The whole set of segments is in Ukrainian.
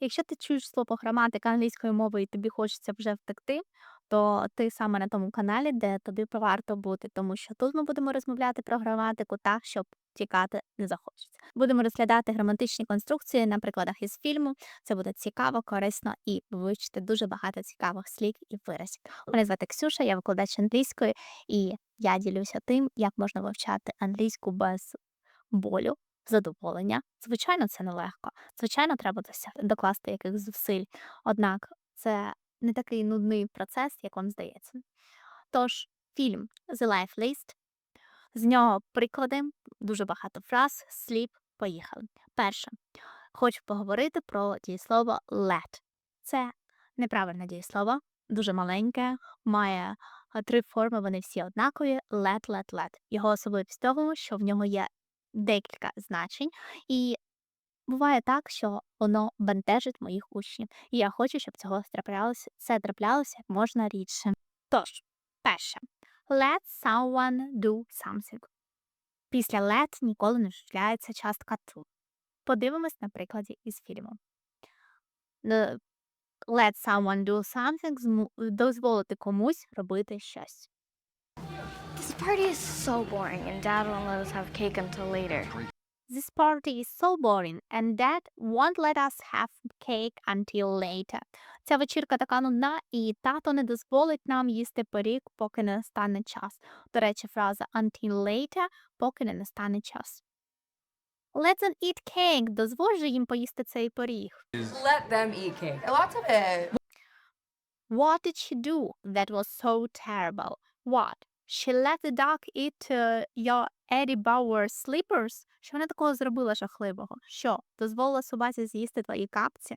Якщо ти чуєш слово граматика англійською мовою і тобі хочеться вже втекти, то ти саме на тому каналі, де тобі варто бути, тому що тут ми будемо розмовляти про граматику так, щоб тікати не захочеться. Будемо розглядати граматичні конструкції на прикладах із фільму. Це буде цікаво, корисно і ви вивчите дуже багато цікавих слів і виразів. Мене звати Ксюша, я викладач англійської, і я ділюся тим, як можна вивчати англійську без болю, задоволення. Звичайно, це нелегко. Звичайно, треба докласти якихось зусиль. Однак це не такий нудний процес, як вам здається. Тож, фільм The Life List. З нього приклади, дуже багато фраз, слів. Поїхали. Перше. Хочу поговорити про дієслово let. Це неправильне дієслово, дуже маленьке, має три форми, вони всі однакові. Let, let, let. Його особливість тому, що в нього є декілька значень, і буває так, що воно бентежить моїх учнів. І я хочу, щоб цього траплялося, це траплялося як можна рідше. Тож, перше, let someone do something. Після let ніколи не вживляється частка to. Подивимось на прикладі із фільму. Let someone do something дозволити комусь робити щось. This party is so boring, and Dad won't let us have cake until later. This party is so boring, and Dad won't let us have cake until later. Ця вечірка така нудна, і тато не дозволить нам їсти пиріг, поки не настане час. До речі, фраза until later, поки не настане час. Let them eat cake. Дозволь же їм поїсти цей пиріг. Let them eat cake. Lots of it. What did she do that was so terrible? What? She let the dog eat uh, your Eddie Bauer slippers? Що вона такого зробила жахливого? Що? Дозволила собаці з'їсти твої капці?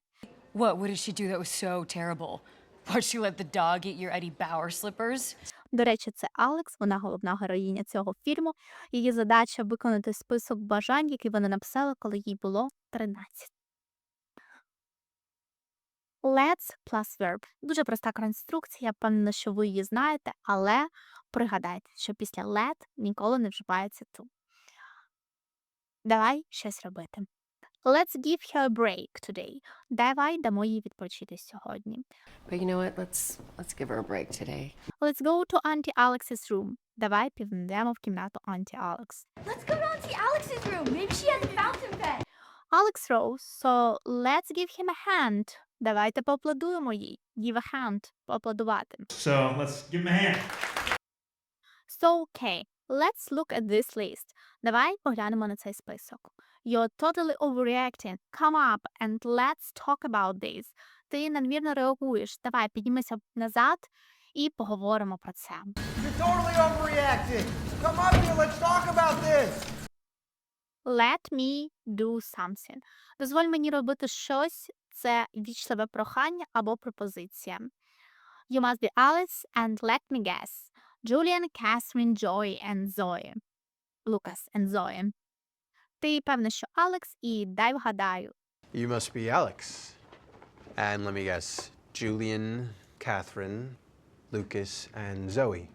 What? What did she do that was so terrible? What? She let the dog eat your Eddie Bauer slippers? До речі, це Алекс, вона головна героїня цього фільму. Її задача виконати список бажань, які вона написала, коли їй було 13. Let's plus verb. Дуже проста конструкція, я впевнена, що ви її знаєте, але пригадайте, що після let ніколи не вживається to. Давай щось робити. Let's give her a break today. Давай дамо їй відпочити сьогодні. But you know what? Let's let's give her a break today. Let's go to Auntie Alex's room. Давай підемо в кімнату Auntie Alex. Let's go to Auntie Alex's room. Maybe she has a fountain pen. Alex rose, so let's give him a hand. Давайте поаплодуємо їй. Give a hand. Поаплодувати. So let's give him a hand. So, okay, let's look at this list. Давай поглянемо на цей список. You're totally overreacting. Come up and let's talk about this. Ти надмірно реагуєш. Давай піднімися назад і поговоримо про це. You're totally overreacting. Come up here, let's talk about this. Let me do something. Дозволь мені робити щось. Це вічливе прохання або пропозиція. You must be Alice and let me guess. Julian, Catherine, Joy and Zoe. Lucas and Zoe. Ти певна, що Алекс, і дай вгадаю. You must be Alex. And let me guess Julian, Catherine, Lucas, and Zoe.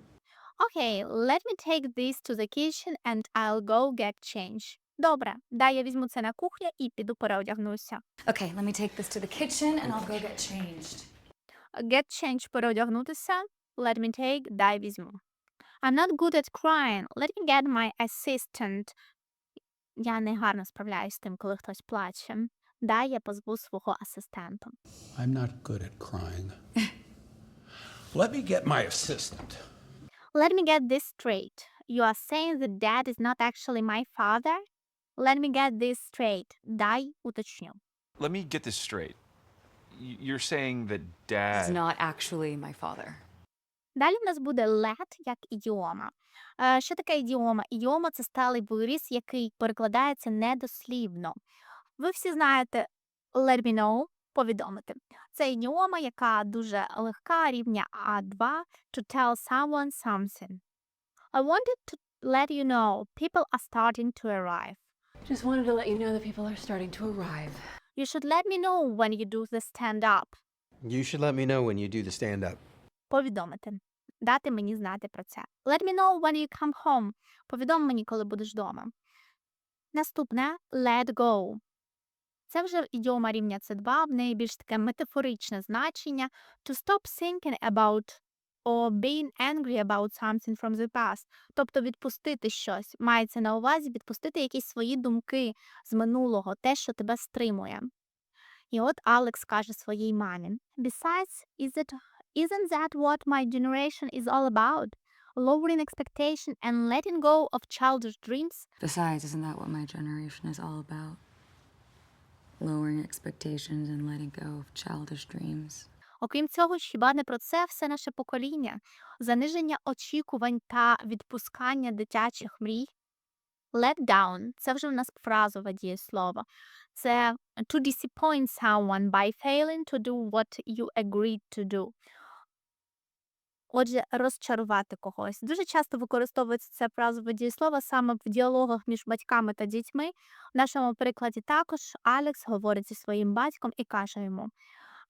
Окей, let me take this to the kitchen and I'll go get change. Добре, дай я візьму це на кухню і піду переодягнуся. Okay, let me take this to the kitchen and I'll go get changed. Get change переодягнутися. Let me take, дай візьму. I'm not good at crying. Let me get my assistant. Я не гарно справляюсь з тим, коли хтось плаче. Дай я позву свого асистента. I'm not good at crying. Let me get my assistant. Let me get this straight. You are saying that dad is not actually my father? Let me get this straight. Дай уточню. Let me get this straight. Y- You're saying that He's dad. not actually my father. Далі в нас буде let як ідіома. Е, Що таке ідіома? Ідіома це сталий виріс, який перекладається недослівно. Ви всі знаєте let me know, повідомити. Це ідіома, яка дуже легка, рівня А2 to tell someone something. I wanted to let you know people are starting to arrive. Just wanted to let you know that people are starting to arrive. You should let me know when you do the stand up. You should let me know when you do the stand up. Повідомити. Дати мені знати про це. Let me know when you come home. Повідом мені, коли будеш вдома. Наступне let go. Це вже ідіома рівня C2, в неї більш таке метафоричне значення. To stop thinking about or being angry about something from the past. Тобто відпустити щось. Мається на увазі відпустити якісь свої думки з минулого, те, що тебе стримує. І от Алекс каже своїй мамі: Besides, is it, isn't that what my generation is all about? Lowering expectation and letting go of childish dreams? Besides, isn't that what my generation is all about? Lowering expectations and letting go of childish dreams. Окрім цього, хіба не про це все наше покоління? Заниження очікувань та відпускання дитячих мрій? Let down – це вже в нас фразове дієслово. Це to disappoint someone by failing to do what you agreed to do. Отже, розчарувати когось. Дуже часто використовується це фразове дієслово саме в діалогах між батьками та дітьми. В нашому прикладі також Алекс говорить зі своїм батьком і каже йому: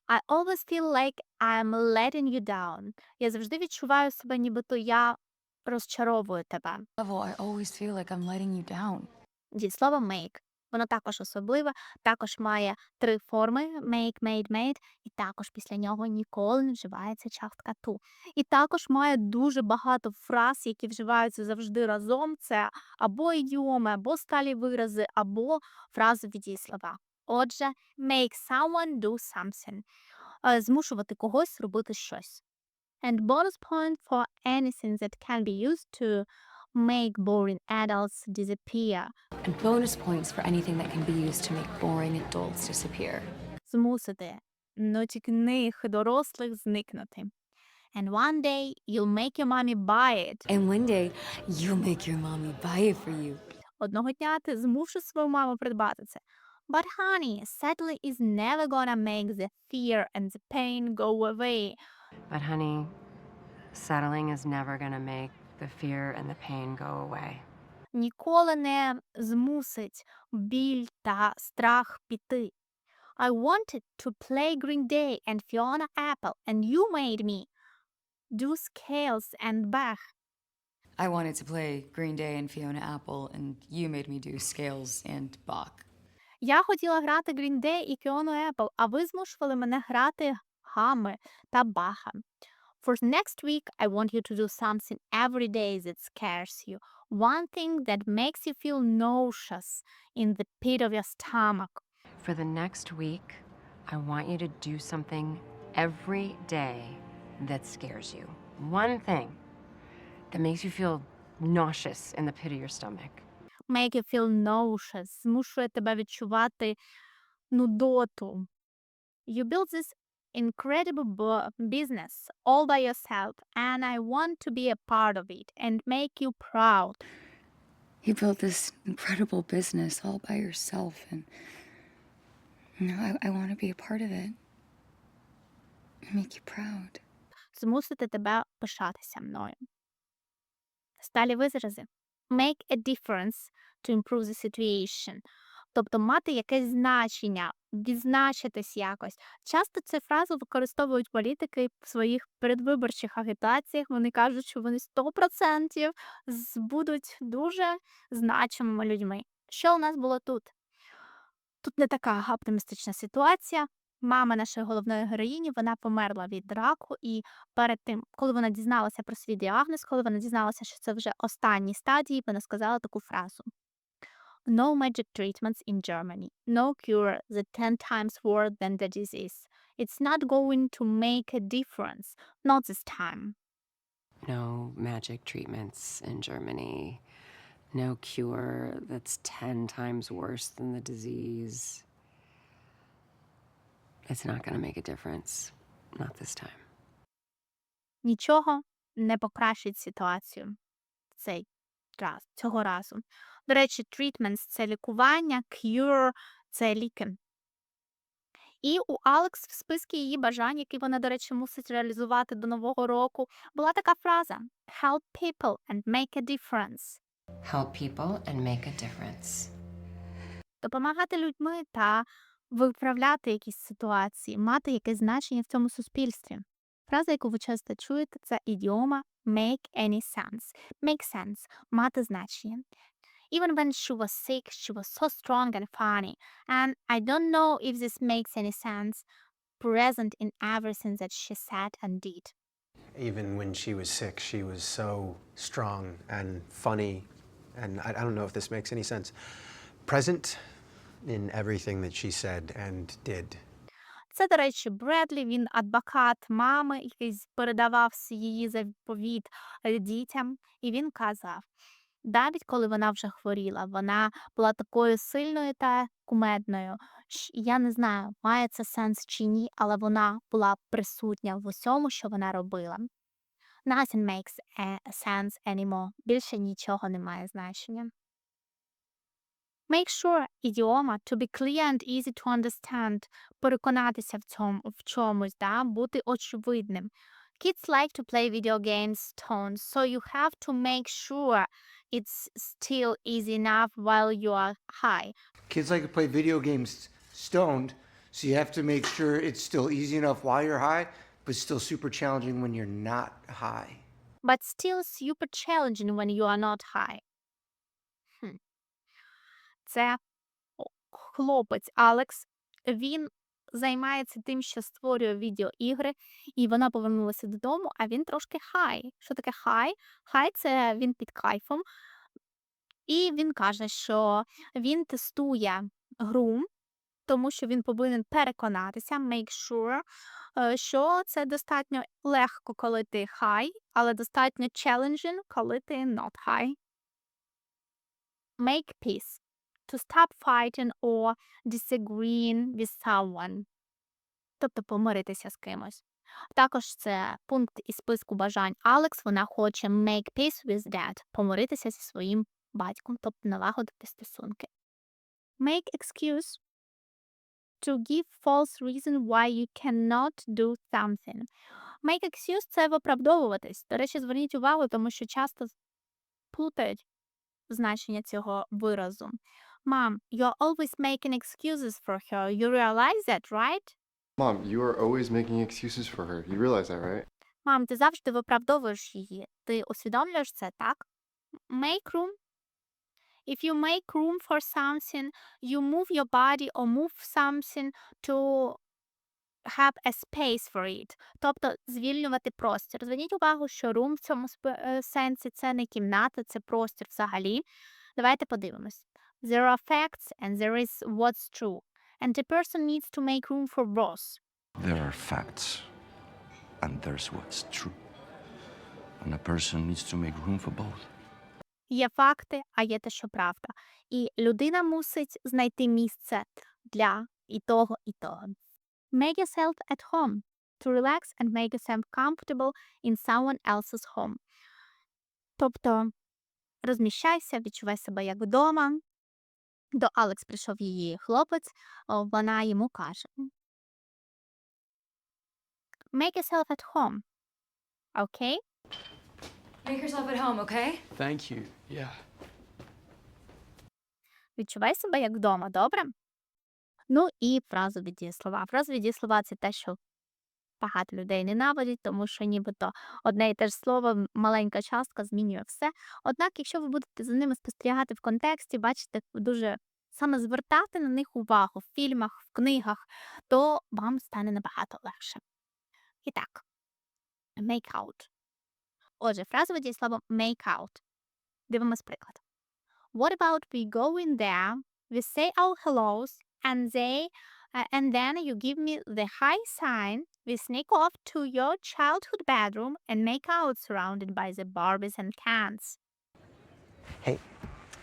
I always feel like I'm letting you down. Я завжди відчуваю себе, нібито я розчаровую тебе. I always feel like I'm letting you down. Дієслово make. Воно також особливе, також має три форми: make, made, made, і також після нього ніколи не вживається частка to. І також має дуже багато фраз, які вживаються завжди разом. Це або ідіоми, або сталі вирази, або фразові дієслова. Отже, make someone do something. Е, Змушувати когось робити щось. And bonus point for anything that can be used to make boring adults disappear. And bonus points for anything that can be used to make boring adults disappear. змусити нудних дорослих зникнути. And one day you'll make your mommy buy it. And one day, you'll make your mommy buy it for you. Одного дня ти змушиш свою маму придбати це. But honey, settling is never gonna make the fear and the pain go away. But, honey, settling is never going to make the fear and the pain go away. Ніколи не змусить біль та страх піти. I wanted to play Green Day and Fiona Apple, and you made me do scales and Bach. I wanted to play Green Day and Fiona Apple, and you made me do Scales and Bach. Я хотіла грати Green Day і Фіону Apple, а ви змушували мене грати гами та баха. For next week, I want you to do something every day that scares you. One thing that makes you feel nauseous in the pit of your stomach. For the next week, I want you to do something every day that scares you. One thing that makes you feel nauseous in the pit of your stomach. Make you feel nauseous. Змушує тебе відчувати нудоту. You build this incredible bu- business all by yourself, and I want to be a part of it and make you proud. You built this incredible business all by yourself, and you know, I, I want to be a part of it. Make you proud. змусити тебе пишатися мною. Сталі вирази. Make a difference to improve the situation. Тобто мати якесь значення, відзначитись якось. Часто цю фразу використовують політики в своїх передвиборчих агітаціях. Вони кажуть, що вони 100% будуть дуже значимими людьми. Що у нас було тут? Тут не така оптимістична ситуація. Мама нашої головної героїні вона померла від раку, і перед тим, коли вона дізналася про свій діагноз, коли вона дізналася, що це вже останні стадії, вона сказала таку фразу: No magic treatments in Germany, no cure that 10 times worse than the disease. It's not going to make a difference, not this time. No magic treatments in Germany. No cure that's 10 times worse than the disease. It's not going to make a difference. Not this time. Нічого не покращить ситуацію цей раз, цього разу. До речі, treatments – це лікування, cure – це ліки. І у Алекс в списку її бажань, які вона, до речі, мусить реалізувати до Нового року, була така фраза «Help people and make a difference». Help people and make a difference. Допомагати людьми та виправляти якісь ситуації, мати якесь значення в цьому суспільстві. Фраза, яку ви часто чуєте, це ідіома make any sense. Make sense – мати значення. Even when she was sick, she was so strong and funny. And I don't know if this makes any sense. Present in everything that she said and did. Even when she was sick, she was so strong and funny. And I, I don't know if this makes any sense. Present in everything that she said and did. Це, до речі, Бредлі, він адвокат мами, який передавав с- її заповіт е, дітям, і він казав, навіть коли вона вже хворіла, вона була такою сильною та кумедною. Я не знаю, має це сенс чи ні, але вона була присутня в усьому, що вона робила. Nothing makes a sense anymore. Більше нічого не має значення. Make sure ідіома to be clear and easy to understand. Переконатися в цьому в чомусь, да? бути очевидним. Kids like to play video games tones, so you have to make sure it's still easy enough while you are high. Kids like to play video games stoned, so you have to make sure it's still easy enough while you're high, but still super challenging when you're not high. but still super challenging when you are not high. Хм. Це о, хлопець Алекс. Він займається тим, що створює відеоігри, і вона повернулася додому, а він трошки хай. Що таке хай? Хай це він під кайфом. І він каже, що він тестує гру, тому що він повинен переконатися, make sure, е, що це достатньо легко, коли ти high, але достатньо challenging, коли ти not high. Make peace. To stop fighting or disagreeing with someone. Тобто помиритися з кимось. Також це пункт із списку бажань Алекс. Вона хоче make peace with dad. Помиритися зі своїм батьком, тобто налагодити стосунки. Make excuse to give false reason why you cannot do something. Make excuse – це виправдовуватись. До речі, зверніть увагу, тому що часто плутають значення цього виразу. Mom, you're always making excuses for her. You realize that, right? Mom, you are always making excuses for her. You realize that, right? Мам, ти завжди виправдовуєш її. Ти усвідомлюєш це, так? Make room. If you make room for something, you move your body or move something to have a space for it. Тобто звільнювати простір. Зверніть увагу, що room в цьому е, сенсі це не кімната, це простір взагалі. Давайте подивимось. There are facts and there is what's true. And the person needs to make room for both. There are facts, and there's what's true. And a person needs to make room for both. Є факти, а є те, що правда. І людина мусить знайти місце для і того, і того. Make yourself at home. To relax and make yourself comfortable in someone else's home. Тобто розміщайся, відчувай себе як вдома. До Алекс прийшов її хлопець, вона йому каже. Make yourself at home. Okay? Make yourself at home, okay? Thank you. Yeah. Відчувай себе як вдома, добре? Ну і фразові дієслова. Фразові дієслова це те, що багато людей ненавидять, тому що нібито одне і те ж слово, маленька частка змінює все. Однак, якщо ви будете за ними спостерігати в контексті, бачите, дуже саме звертати на них увагу в фільмах, в книгах, то вам стане набагато легше. І так, make out. Отже, фразове дієслово make out. Дивимось приклад. What about we go in there, we say our hellos, and they, uh, and then you give me the high sign. We sneak off to your childhood bedroom and make out surrounded by the Barbies and cans. Hey,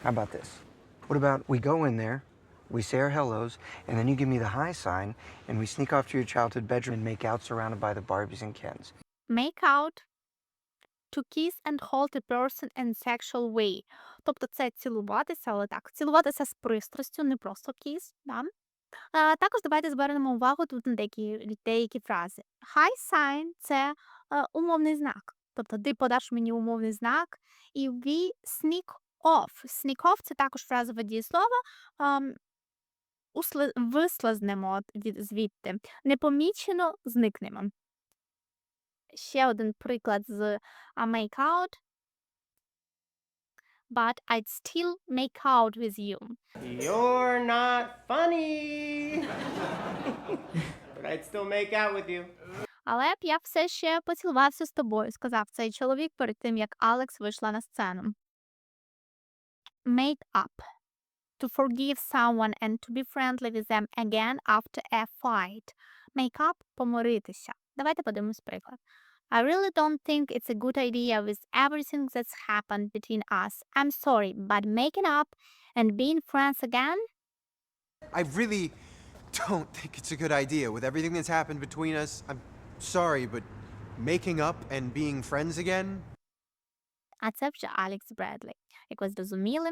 how about this? What about we go in there, we say our hellos, and then you give me the high sign, and we sneak off to your childhood bedroom and make out surrounded by the Barbies and Kens. Make out to kiss and hold a person in sexual way. Тобто це цілуватися, але так, цілуватися з пристрастю, не просто kiss, да? Також давайте звернемо увагу тут на деякі, деякі фрази. High sign – це е, умовний знак. Тобто ти подаш мені умовний знак, і we sneak off. Sneak off – це також фразове дієслово. ем, усле- звідти. Непомічено зникнемо. Ще один приклад з а, make out. But I'd still make out with you. You're not funny. but I'd still make out with you. Але б я все ще поцілувався з тобою, сказав цей чоловік перед тим, як Алекс вийшла на сцену. Make up. To forgive someone and to be friendly with them again after a fight. Make up – помиритися. Давайте подивимось приклад. I really don't think it's a good idea with everything that's happened between us. I'm sorry, but making up and being friends again? I really don't think it's a good idea. With everything that's happened between us, I'm sorry, but making up and being friends again? А це вже Алекс Бредлі. Як ви зрозуміли,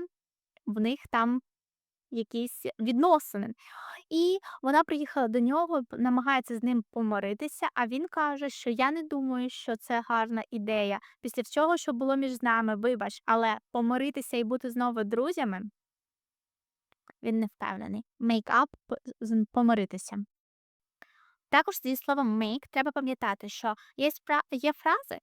в них там якісь відносини. І вона приїхала до нього, намагається з ним помиритися, а він каже, що я не думаю, що це гарна ідея. Після всього, що було між нами, вибач, але помиритися і бути знову друзями, він не впевнений. Make up помиритися. Також зі словом make треба пам'ятати, що є, є фрази,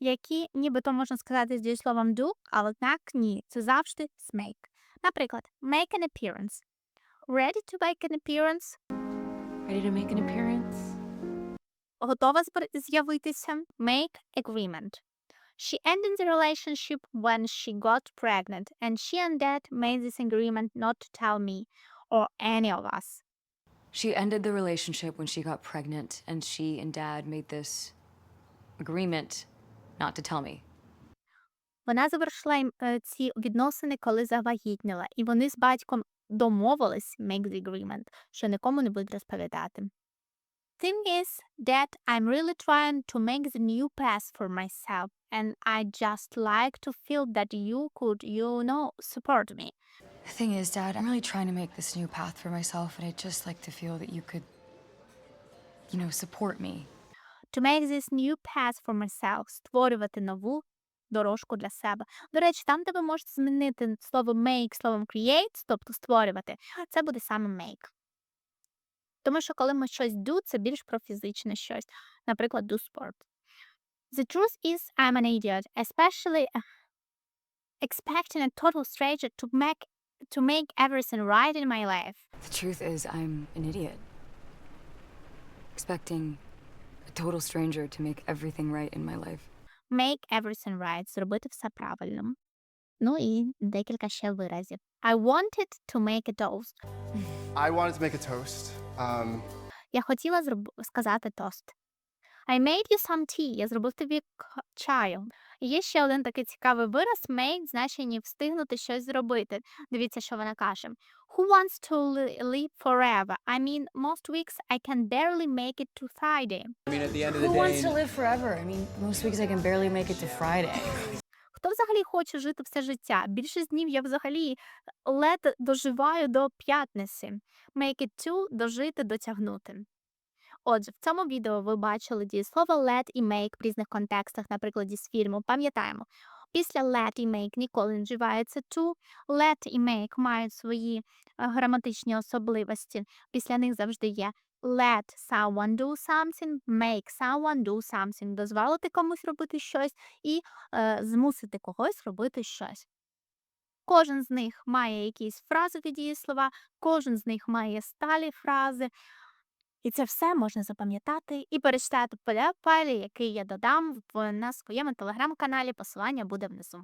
які нібито можна сказати зі словом do, але так ні, це завжди make. Наприклад, make an appearance. Ready to make an appearance? Ready to make an appearance? Готова збер- з'явитися? Make agreement. She ended the relationship when she got pregnant, and she and dad made this agreement not to tell me or any of us. She ended the relationship when she got pregnant, and she and dad made this agreement not to tell me. Вона завершила ім- е, ці відносини, коли завагітніла, і вони з батьком домовились make the agreement, що нікому не будуть розповідати. Thing is that I'm really trying to make the new path for myself, and I just like to feel that you could, you know, support me. The thing is, Dad, I'm really trying to make this new path for myself, and I'd just like to feel that you could, you know, support me. To make this new path for myself, створювати нову дорожку для себе. До речі, там, де ви можете змінити слово make словом create, тобто створювати, це буде саме make. Тому що коли ми щось do, це більш про фізичне щось. Наприклад, do sport. The truth is, I'm an idiot, especially uh, expecting a total stranger to make to make everything right in my life. The truth is, I'm an idiot. Expecting a total stranger to make everything right in my life. Make everything right, зробити все правильно. Ну і декілька ще виразів. I wanted to make a toast. I wanted to make a toast. Um, Я хотіла зроб... сказати тост. I made you some tea. Я зробив тобі чаю. І Є ще один такий цікавий вираз make в значенні встигнути щось зробити. Дивіться, що вона каже. Who wants to li- live forever? I mean, most weeks I can barely make it to Friday. I mean, at the end of Who day. wants to live forever? I mean, most weeks I can barely make it to Friday. Хто взагалі хоче жити все життя? Більшість днів я взагалі ледь доживаю до п'ятниці. Make it to – дожити, дотягнути. Отже, в цьому відео ви бачили дієслово let і make в різних контекстах, на прикладі з фільму. Пам'ятаємо, після let і make ніколи не вживається to. Let і make мають свої е, граматичні особливості. Після них завжди є let someone do something, make someone do something. Дозволити комусь робити щось і е, змусити когось робити щось. Кожен з них має якісь фразові дієслова, кожен з них має сталі фрази. І це все можна запам'ятати і перечитати поля файлі, який я додам в, на своєму телеграм-каналі. Посилання буде внизу.